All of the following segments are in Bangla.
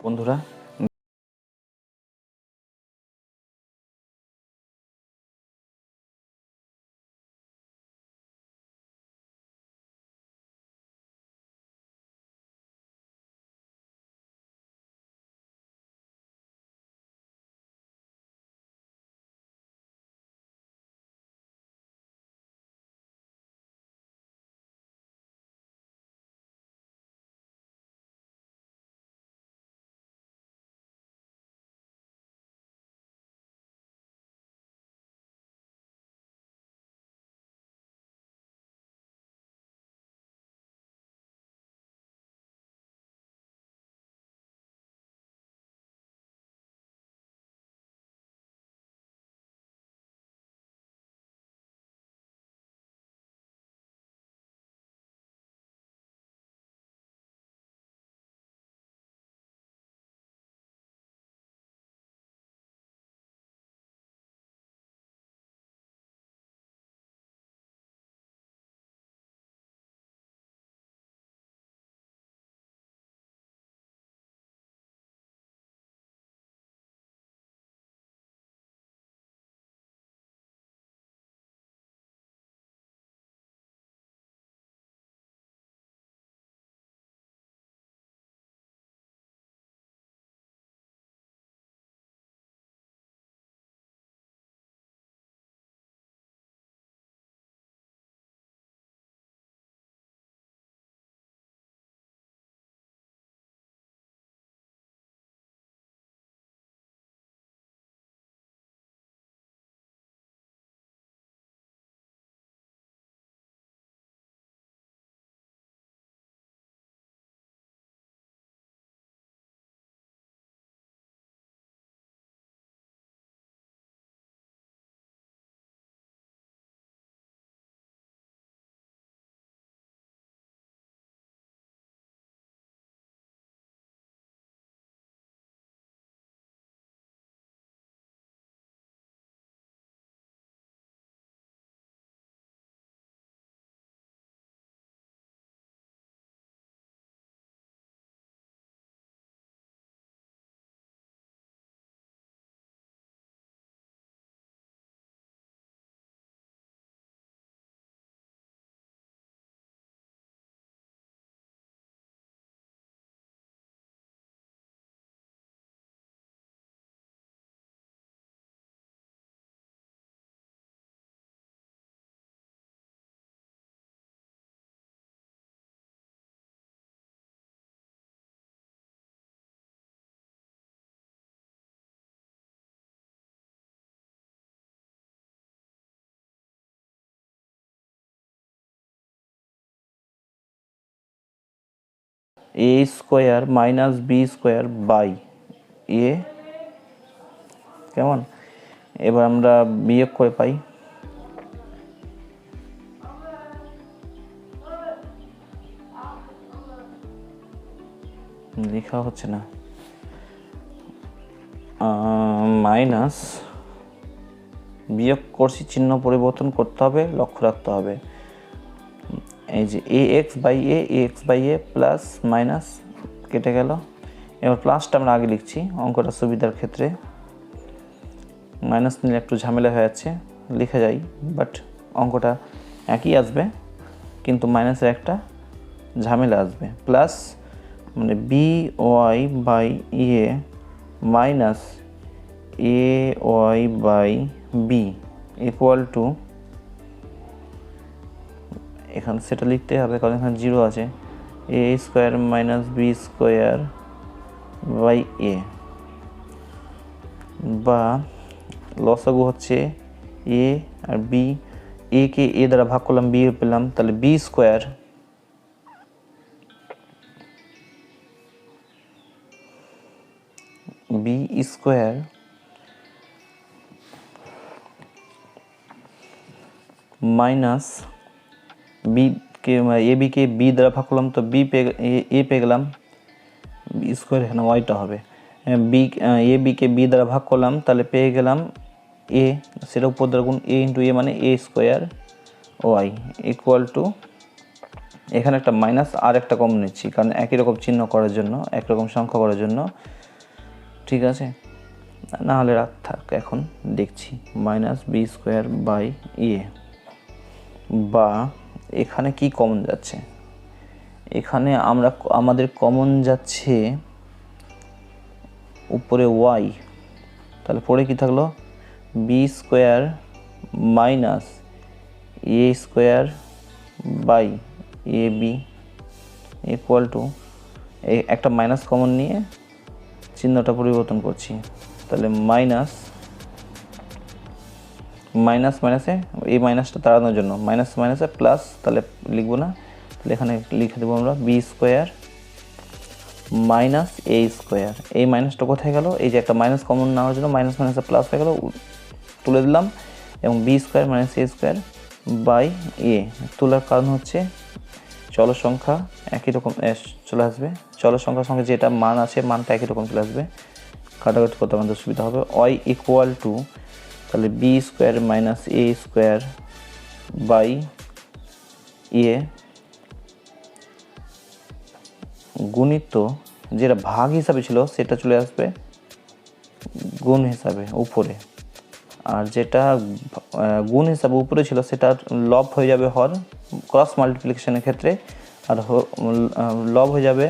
বন্ধুরা A square minus B square by A কেমন? এবার আমরা বিয়োগ করে পাই। লেখা হচ্ছে না। মাইনাস বিয়োগ করছি, চিহ্ন পরিবর্তন করতে হবে, লক্ষ্য রাখতে হবে। এই যে A X by A X by A plus minus কেটে গেল। এবার প্লাসটা আমরা আগে লিখছি, অঙ্কটা সুবিধার ক্ষেত্রে। মাইনাস নিলে একটু ঝামেলা হয়ে যাচ্ছে, লিখে যাই বাট অঙ্কটা একই আসবে, কিন্তু মাইনাসের একটা ঝামেলা আসবে। প্লাস মানে B Y by A minus A Y by B equal to এখানে সেটা লিখতে হবে, কারণ এখানে জিরো আছে। A square minus B square by A বা লসাগু হচ্ছে এ আর বি এ কে এ দ্বারা ভাগ করলাম বি পেলাম, তাহলে B square B square minus B K A B কে বি দ্বারা ভাগ করলাম, তো বি পে এ পেয়ে গেলাম স্কোয়ার এখানে ওয়াইটা হবে। বি এ বি কে বি দ্বারা ভাগ করলাম, তাহলে পেয়ে গেলাম এ সেটা উপর দ্বারা গুণ এ ইন্টু এ মানে A square Y equal to এখানে একটা মাইনাস আর একটা কম নিচ্ছি, কারণ একই রকম চিহ্ন করার জন্য একরকম সংখ্যা করার জন্য। ঠিক আছে? না হলে রাখ থাক, এখন দেখছি। মাইনাস বি স্কোয়ার বাই ইয়ে বা এখানে কি কমন যাচ্ছে? এখানে আমরা আমাদের কমন যাচ্ছে উপরে ওয়াই তাহলে পরে কি থাকল? B square minus A square by A B equal to একটা মাইনাস কমন নিয়ে চিহ্নটা পরিবর্তন করছি। তাহলে মাইনাস মাইনাস মাইনাসে, এই মাইনাসটা তাড়ানোর জন্য। মাইনাস মাইনাসে প্লাস তাহলে লিখব না। তাহলে এখানে লিখে দেবো আমরা B square minus A square এই মাইনাসটা কোথায় গেল? এই যে একটা মাইনাস কমন নেওয়ার জন্য মাইনাস মাইনাসে প্লাস হয়ে গেল তুলে দিলাম। এবং B square minus A square by A তোলার কারণ হচ্ছে চল সংখ্যা একই রকম চলে আসবে। চল সংখ্যার সঙ্গে যেটা মান আছে, মানটা একই রকম চলে আসবে। কাটাকাটি করতে আমাদের সুবিধা হবে। ওয়াই ইকুয়াল টু তাহলে B square minus A square by A গুণিত যেটা ভাগ হিসাবে ছিল সেটা চলে আসবে গুণ হিসাবে উপরে। আর যেটা গুণ হিসাবে উপরে ছিল সেটা লব হয়ে যাবে হর ক্রস মাল্টিপ্লিকেশনের ক্ষেত্রে। আর লব হয়ে যাবে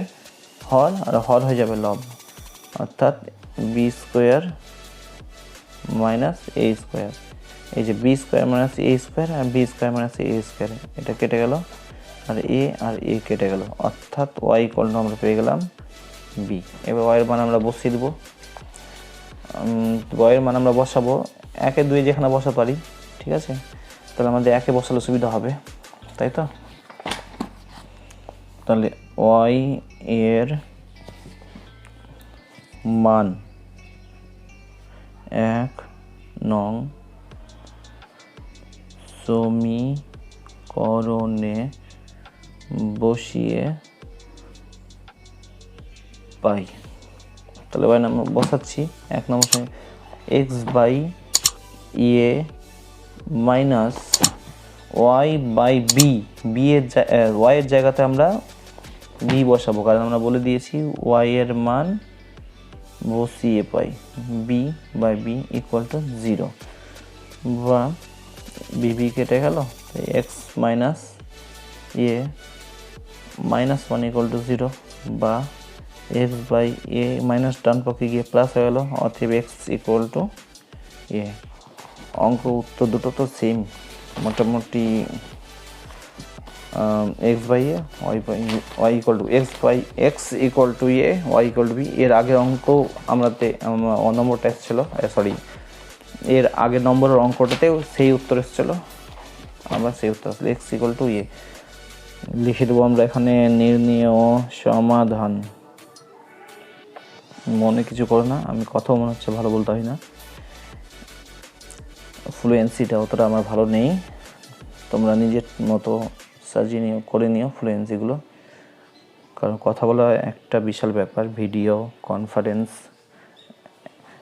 হর আর হর হয়ে যাবে লব। অর্থাৎ B square minus A square. এই যে B square minus A square R B square minus A square, এটা কেটে গেল। আর এ আর এ কেটে গেল। অর্থাৎ ওয়াই ইকুয়াল আমরা পেয়ে গেলাম বি এবার ওয়াইয়ের মান আমরা বসিয়ে দেবো। ওয়াইয়ের মান আমরা বসাবো। একে দুই যেখানে বসাতে পারি, ঠিক আছে? তাহলে আমাদের একে বসালে সুবিধা হবে। তাই তো? তাহলে ওয়াই এর মান এক, নং, সমীকরণে বসিয়ে পাই। তাহলে ওয়াই নাম্বার বসাচ্ছি। এক নম্বর এক্স বাই ইয়ে minus Y by B B এর ওয়াই এর জায়গাতে আমরা বি বসাবো। কারণ আমরা বলে দিয়েছি ওয়াই এর মান বসিয়ে পাই। B by B equal to zero বা বিবি কেটে গেল X minus A minus one equal to zero বা এক্স বাই এ মাইনাস ডান পক্ষে গিয়ে প্লাস হয়ে গেল, অতএব এক্স ইকুয়াল টু এ অঙ্ক উত্তর দুটো তো সেম মোটামুটি X by A Y Y equal to X by X equal to A Y equal to B এর আগের অঙ্ক আমরাতে আম- নম্বরটা এসেছিল সরি এর আগের নম্বরের অঙ্কটাতেও সেই উত্তর এসেছিল। আবার সেই উত্তর আসলে এক্স ইকুয়াল টু এ লিখে দেবো আমরা এখানে নির্ণীয় সমাধান। মনে কিছু করো না, আমি কথাও মনে হচ্ছে ভালো বলতে হয় না। ফ্লুয়েন্সিটা অতটা আমার ভালো নেই। তোমরা নিজের মতো সাজিয়ে নিও, করে নিও ফ্লুয়েন্সিগুলো কারণ কথা বলা একটা বিশাল ব্যাপার ভিডিও কনফারেন্স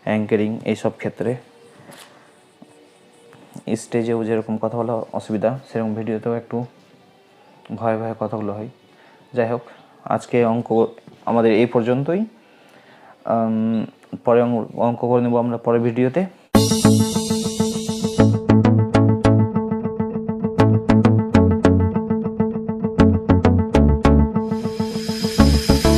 অ্যাঙ্কারিং এইসব ক্ষেত্রে। স্টেজেও যেরকম কথা বলা অসুবিধা, সেরকম ভিডিওতেও একটু ভয়ে ভয়ে কথাগুলো হয়। যাই হোক, আজকে অঙ্ক আমাদের এই পর্যন্তই। পরে অঙ্ক- অঙ্ক করে নেব আমরা পরের ভিডিওতে